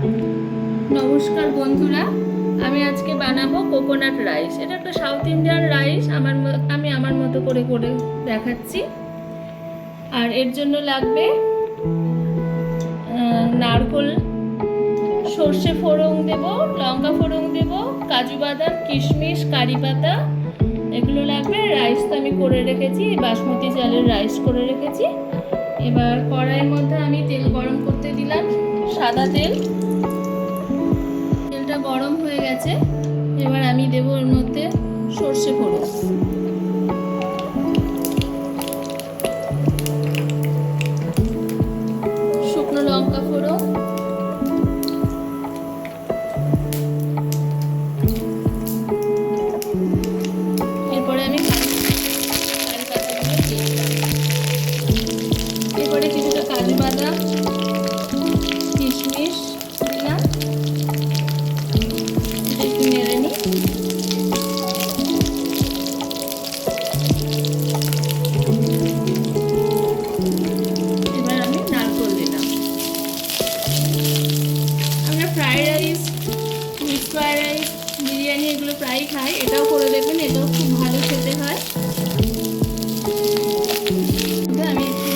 নমস্কার বন্ধুরা, আমি আজকে বানাবো কোকোনাট রাইস এটা একটা সাউথ ইন্ডিয়ান রাইস আমার আমি আমার মতো করে করে দেখাচ্ছি। আর এর জন্য লাগবে নারকোল, সর্ষে ফোড়ং দেব, লঙ্কা ফোড়ং দেব, কাজু বাদাম, কিশমিশ, কারি পাতা, এগুলো লাগবে। রাইস তো আমি করে রেখেছি, বাসমতি চালের রাইস করে রেখেছি। এবার কড়াইয়ের মধ্যে আমি তেল গরম করতে দিলাম, সাদা তেল। গেছে এবার আমি দেব ওর মধ্যে সর্ষে ফোড়ন। শুকনো লঙ্কা ফোড়ন বিরিয়ানি এগুলো প্রায়ই খাই, এটাও করে দেবেন এটাও খুব ভালো খেতে হয়। আমি একটু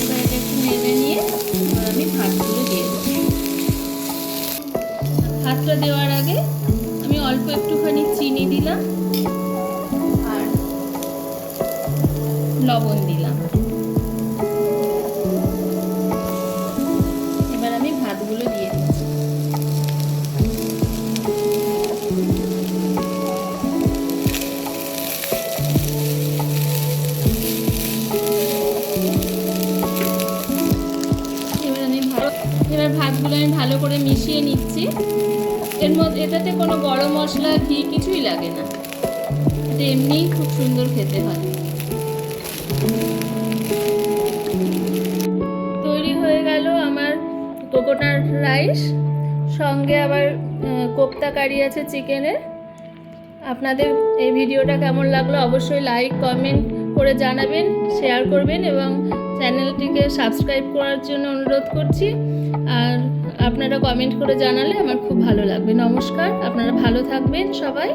এবার এটা একটু নিয়ে আমি ভাতগুলো দিয়ে ভাতটা দেওয়ার আগে আমি অল্প একটুখানি চিনি দিলাম। লবণ দিলাম। এবার আমি ভাতগুলো দিয়ে এবার আমি এবার ভাতগুলো আমি ভালো করে মিশিয়ে নিচ্ছি। এর মধ্যে এটাতে কোনো গরম মশলা ঘি কিছুই লাগে না। এটা এমনিই খুব সুন্দর খেতে হয়। তৈরি হয়ে গেল আমার কোকোনাট রাইস। সঙ্গে আবার কোপ্তা কারি আছে চিকেনের। আপনাদের এই ভিডিওটা কেমন লাগল অবশ্যই লাইক কমেন্ট করে জানাবেন শেয়ার করবেন এবং চ্যানেলটিকে সাবস্ক্রাইব করার জন্য অনুরোধ করছি। আর আপনারা কমেন্ট করে জানালে আমার খুব ভালো লাগবে। নমস্কার, আপনারা ভালো থাকবেন সবাই।